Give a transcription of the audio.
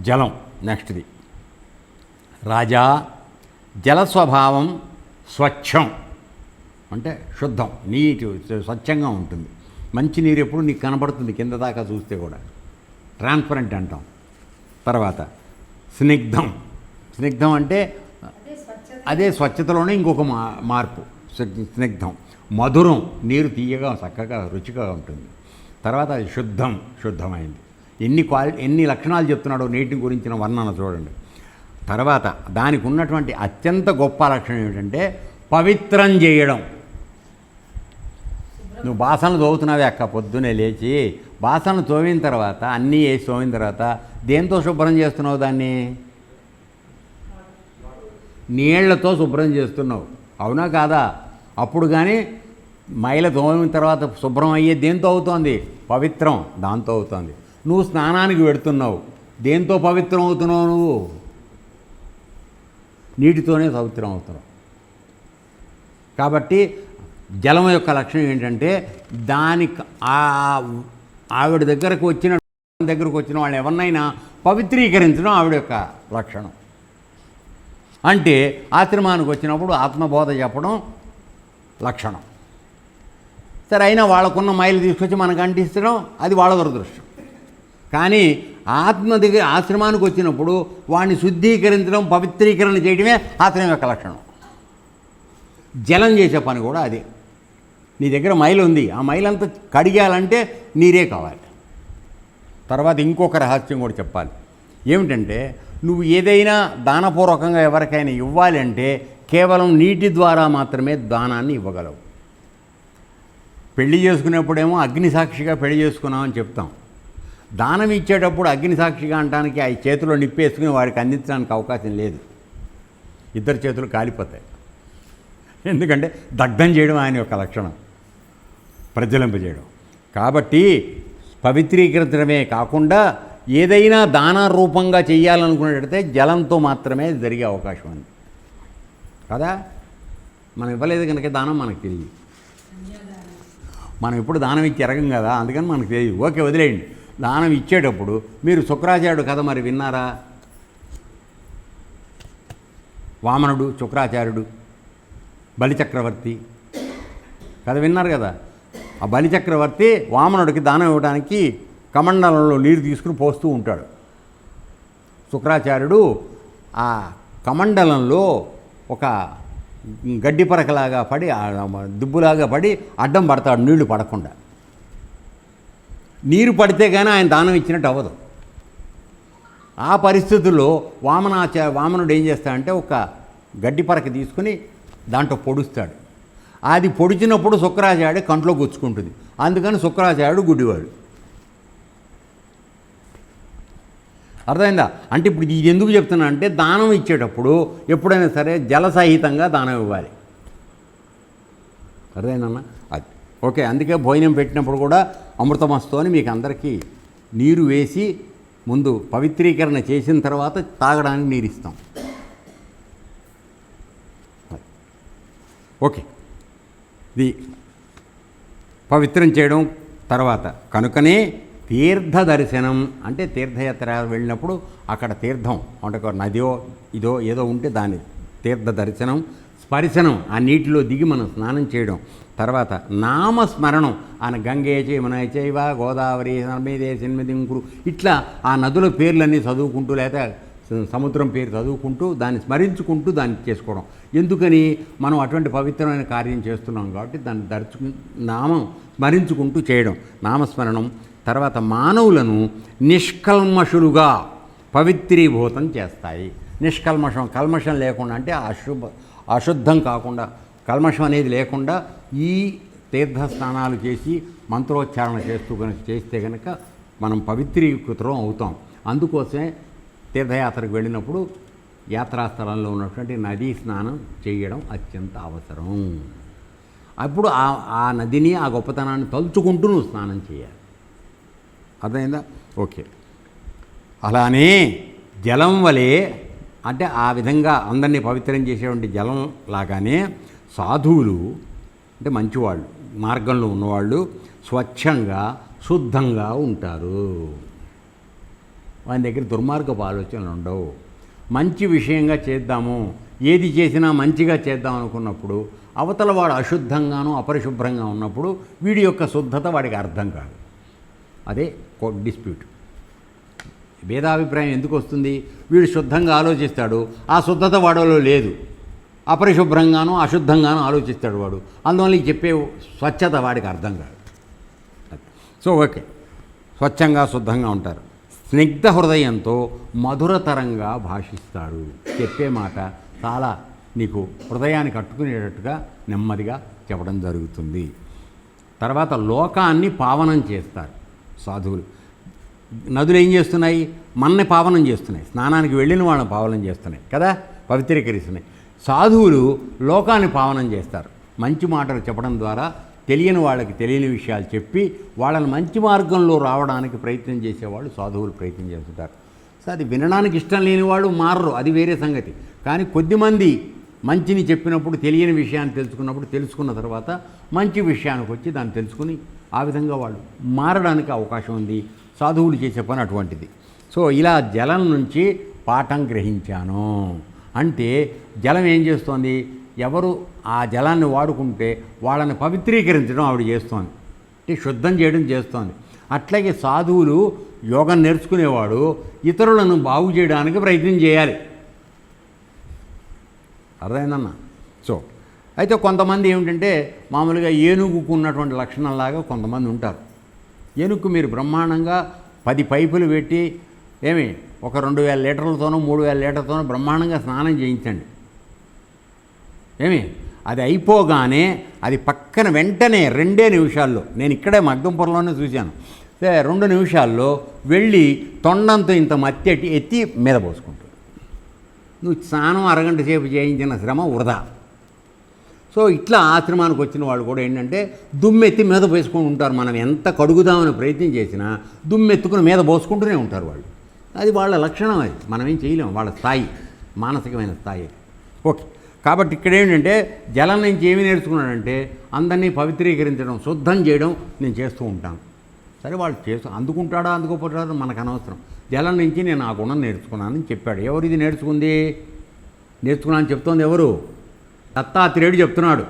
జలం నెక్స్ట్ది. రాజా జల స్వభావం స్వచ్ఛం. అంటే శుద్ధం నీటి స్వచ్ఛంగా ఉంటుంది. మంచి నీరు ఎప్పుడు నీకు కనబడుతుంది కింద దాకా చూస్తే కూడా. ట్రాన్స్పరెంట్ అంటాం. తర్వాత స్నిగ్ధం. స్నిగ్ధం అంటే అదే స్వచ్ఛతలోనే ఇంకొక మా మార్పు. స్నిగ్ధం. మధురం నీరు తీయగా చక్కగా రుచిగా ఉంటుంది. తర్వాత అది శుద్ధం శుద్ధమైంది. ఎన్ని క్వాలిటీ ఎన్ని లక్షణాలు చెప్తున్నాడో నీటి గురించిన వర్ణన చూడండి. తర్వాత దానికి ఉన్నటువంటి అత్యంత గొప్ప లక్షణం ఏమిటంటే పవిత్రం చేయడం. నువ్వు బాసనలు తోగుతున్నావే అక్క పొద్దునే లేచి బాసనలు తోమిన తర్వాత అన్నీ వేసి తోమిన తర్వాత దేంతో శుభ్రం చేస్తున్నావు దాన్ని? నీళ్ళతో శుభ్రం చేస్తున్నావు. అవునా కాదా? అప్పుడు కానీ మైల తోమిన తర్వాత శుభ్రం అయ్యే దేంతో అవుతోంది? పవిత్రం దాంతో అవుతోంది. నువ్వు స్నానానికి పెడుతున్నావు దేంతో పవిత్రం అవుతున్నావు నువ్వు? నీటితోనే పవిత్రం అవుతున్నావు కాబట్టి జలం యొక్క లక్షణం ఏంటంటే దాని ఆ ఆవిడ దగ్గరకు వచ్చిన దగ్గరకు వచ్చిన వాళ్ళు ఎవరినైనా పవిత్రీకరించడం ఆవిడ యొక్క లక్షణం. అంటే ఆశ్రమానికి వచ్చినప్పుడు ఆత్మబోధ చెప్పడం లక్షణం. సరే అయినా వాళ్ళకున్న మైలు తీసుకొచ్చి మనకు అంటించడం అది వాళ్ళ దురదృష్టం. కానీ ఆత్మ దగ్గర ఆశ్రమానికి వచ్చినప్పుడు వాడిని శుద్ధీకరించడం పవిత్రీకరణ చేయడమే ఆశ్రమం యొక్క లక్షణం. జలం చేసే పని కూడా అదే. నీ దగ్గర మైలు ఉంది. ఆ మైలంతా కడిగాలంటే నీరే కావాలి. తర్వాత ఇంకొక రహస్యం కూడా చెప్పాలి. ఏమిటంటే నువ్వు ఏదైనా దానపూర్వకంగా ఎవరికైనా ఇవ్వాలి అంటే కేవలం నీటి ద్వారా మాత్రమే దానాన్ని ఇవ్వగలవు. పెళ్ళి చేసుకునేప్పుడేమో అగ్నిసాక్షిగా పెళ్ళి చేసుకున్నామని చెప్తాం. దానం ఇచ్చేటప్పుడు అగ్ని సాక్షిగా అనడానికి ఆ చేతిలో నిప్పేసుకుని వాడికి అందించడానికి అవకాశం లేదు. ఇద్దరు చేతులు కాలిపోతాయి. ఎందుకంటే దగ్ధం చేయడం ఆయన యొక్క లక్షణం. ప్రజ్వలింపజేయడం కాబట్టి పవిత్రీకరించడమే కాకుండా ఏదైనా దాన రూపంగా చేయాలనుకున్నట్టయితే జలంతో మాత్రమే జరిగే అవకాశం ఉంది. కదా? మనం ఇవ్వలేదు కనుక దానం మనకు తెలియదు. మనం ఇప్పుడు దానం ఇచ్చి ఎరగం కదా? అందుకని మనకు తెలియదు. ఓకే వదిలేయండి. దానం ఇచ్చేటప్పుడు మీరు శుక్రాచార్యుడు కథ మరి విన్నారా? వామనుడు శుక్రాచార్యుడు బలిచక్రవర్తి కథ విన్నారు కదా? ఆ బలిచక్రవర్తి వామనుడికి దానం ఇవ్వడానికి కమండలంలో నీరు తీసుకుని పోస్తూ ఉంటాడు. శుక్రాచార్యుడు ఆ కమండలంలో ఒక గడ్డి పరకలాగా పడి దుబ్బులాగా పడి అడ్డం పడతాడు నీళ్ళు పడకుండా. నీరు పడితే కానీ ఆయన దానం ఇచ్చినట్టు అవ్వదు. ఆ పరిస్థితుల్లో వామనాచ వామనుడు ఏం చేస్తాడంటే ఒక గడ్డి పరక తీసుకుని దాంట్లో పొడుస్తాడు. అది పొడిచినప్పుడు శుక్రాచార్యుడు కంట్లో గుచ్చుకుంటుంది. అందుకని శుక్రాచార్యుడు గుడ్డివాడు. అర్థమైందా? అంటే ఇప్పుడు ఇది ఎందుకు చెప్తున్నా అంటే దానం ఇచ్చేటప్పుడు ఎప్పుడైనా సరే జల సహితంగా దానం ఇవ్వాలి. అర్థమైందన్న? ఓకే అందుకే భోజనం పెట్టినప్పుడు కూడా అమృతమస్తు అని మీకు అందరికీ నీరు వేసి ముందు పవిత్రీకరణ చేసిన తర్వాత తాగడానికి నీరు ఇస్తాం. ఓకే ఇది పవిత్రం చేయడం తర్వాత కనుకనే తీర్థ దర్శనం అంటే తీర్థయాత్ర వెళ్ళినప్పుడు అక్కడ తీర్థం అంటే ఒక ఇదో ఏదో ఉంటే దాని తీర్థ దర్శనం స్పర్శనం ఆ నీటిలో దిగి మనం స్నానం చేయడం. తర్వాత నామస్మరణం. ఆయన గంగే చైమన చైవ గోదావరి నర్మదే సిన్మదింకురు ఇట్లా ఆ నదుల పేర్లన్నీ చదువుకుంటూ లేదా సముద్రం పేరు చదువుకుంటూ దాన్ని స్మరించుకుంటూ దాన్ని చేసుకోవడం. ఎందుకని మనం అటువంటి పవిత్రమైన కార్యం చేస్తున్నాం కాబట్టి దాన్ని దర్చు నామం స్మరించుకుంటూ చేయడం. నామస్మరణం తర్వాత మానవులను నిష్కల్మషులుగా పవిత్రీభూతం చేస్తాయి. నిష్కల్మషం కల్మషం లేకుండా అంటే అశుభ అశుద్ధం కాకుండా కల్మషం అనేది లేకుండా ఈ తీర్థ స్నానాలు చేసి మంత్రోచ్చారణ చేస్తూ కనుక చేస్తే కనుక మనం పవిత్రీకృతం అవుతాం. అందుకోసమే తీర్థయాత్రకు వెళ్ళినప్పుడు యాత్రాస్థలంలో ఉన్నటువంటి నదీ స్నానం చేయడం అత్యంత అవసరం. అప్పుడు ఆ ఆ నదిని ఆ గొప్పతనాన్ని తలుచుకుంటూ నువ్వు స్నానం చేయాలి. అర్థమైందా? ఓకే. అలానే జలం వలె అంటే ఆ విధంగా అందరినీ పవిత్రం చేసేటువంటి జలం లాగానే సాధువులు అంటే మంచివాళ్ళు మార్గంలో ఉన్నవాళ్ళు స్వచ్ఛంగా శుద్ధంగా ఉంటారు. వాని దగ్గర దుర్మార్గపు ఆలోచనలు ఉండవు. మంచి విషయంగా చేద్దాము ఏది చేసినా మంచిగా చేద్దాం అనుకున్నప్పుడు అవతల వాడు అశుద్ధంగాను అపరిశుభ్రంగా ఉన్నప్పుడు వీడి యొక్క శుద్ధత వాడికి అర్థం కాదు. అదే డిస్ప్యూట్. భేదాభిప్రాయం ఎందుకు వస్తుంది? వీడు శుద్ధంగా ఆలోచిస్తాడు ఆ శుద్ధత వాడలో లేదు. అపరిశుభ్రంగాను అశుద్ధంగాను ఆలోచిస్తాడు వాడు. అందువల్ల ఈ చెప్పే స్వచ్ఛత వాడికి అర్థం కాదు. So okay. స్వచ్ఛంగా శుద్ధంగా ఉంటారు. స్నిగ్ధ హృదయంతో మధురతరంగా భాషిస్తాడు. చెప్పే మాట చాలా నీకు హృదయానికి కట్టుకునేటట్టుగా నెమ్మదిగా చెప్పడం జరుగుతుంది. తర్వాత లోకాన్ని పావనం చేస్తారు సాధువులు. నదులు ఏం చేస్తున్నాయి? మన్ని పావనం చేస్తున్నాయి. స్నానానికి వెళ్ళిన వాళ్ళని పావనం చేస్తున్నాయి. కదా? పవిత్రీకరిస్తున్నాయి. సాధువులు లోకాన్ని పావనం చేస్తారు. మంచి మాటలు చెప్పడం ద్వారా తెలియని వాళ్ళకి తెలియని విషయాలు చెప్పి వాళ్ళని మంచి మార్గంలో రావడానికి ప్రయత్నం చేసేవాళ్ళు సాధువులు ప్రయత్నం చేస్తుంటారు. సో అది వినడానికి ఇష్టం లేని వాళ్ళు మారరు. అది వేరే సంగతి. కానీ కొద్దిమంది మంచిని చెప్పినప్పుడు తెలియని విషయాన్ని తెలుసుకున్నప్పుడు తెలుసుకున్న తర్వాత మంచి విషయానికి వచ్చి దాన్ని తెలుసుకుని ఆ విధంగా వాళ్ళు మారడానికి అవకాశం ఉంది. సాధువులు చేసే పని అటువంటిది. సో ఇలా జలం నుంచి పాఠం గ్రహించాను. అంటే జలం ఏం చేస్తోంది? ఎవరు ఆ జలాన్ని వాడుకుంటే వాళ్ళని పవిత్రీకరించడం ఆవిడ చేస్తోంది. అంటే శుద్ధం చేయడం చేస్తోంది. అట్లాగే సాధువులు యోగం నేర్చుకునేవాడు ఇతరులను బాగు చేయడానికి ప్రయత్నం చేయాలి. అర్థమైందన్న? సో అయితే కొంతమంది ఏమిటంటే మామూలుగా ఏనుగుకు ఉన్నటువంటి లక్షణంలాగా కొంతమంది ఉంటారు. ఏనుగుకు మీరు బ్రహ్మాండంగా పది పైపులు పెట్టి ఏమి? ఒక రెండు వేల లీటర్లతోనూ మూడు వేల లీటర్లతోనో బ్రహ్మాండంగా స్నానం చేయించండి. ఏమి? అది అయిపోగానే అది పక్కన వెంటనే రెండే నిమిషాల్లో నేను ఇక్కడే మగ్గంపురంలోనే చూశాను. రెండు నిమిషాల్లో వెళ్ళి తొండంతో ఇంత మత్తెట్టి ఎత్తి మీద పోసుకుంటుంది నువ్వు స్నానం అరగంట సేపు చేయించిన శ్రమ వృధా. సో ఇట్లా ఆశ్రమానికి వచ్చిన వాళ్ళు కూడా ఏంటంటే దుమ్మెత్తి మీద పోసుకుని ఉంటారు. మనం ఎంత కడుగుదామని ప్రయత్నం చేసినా దుమ్మెత్తుకుని మీద పోసుకుంటూనే ఉంటారు వాళ్ళు. అది వాళ్ళ లక్షణం అది. మనం ఏం చేయలేం. వాళ్ళ స్థాయి. మానసికమైన స్థాయి. ఓకే. కాబట్టి ఇక్కడ ఏంటంటే జలం నుంచి ఏమి నేర్చుకున్నాడంటే అందరినీ పవిత్రీకరించడం శుద్ధం చేయడం నేను చేస్తూ ఉంటాను. సరే వాళ్ళు చేస్తూ అందుకుంటాడా అందుకోపోతాడో మనకు అనవసరం. జలం నుంచి నేను ఆ గుణం నేర్చుకున్నానని చెప్పాడు. ఎవరు ఇది నేర్చుకుంది నేర్చుకున్నానని చెప్తోంది ఎవరు? దత్తాత్రేయుడు చెప్తున్నాడు.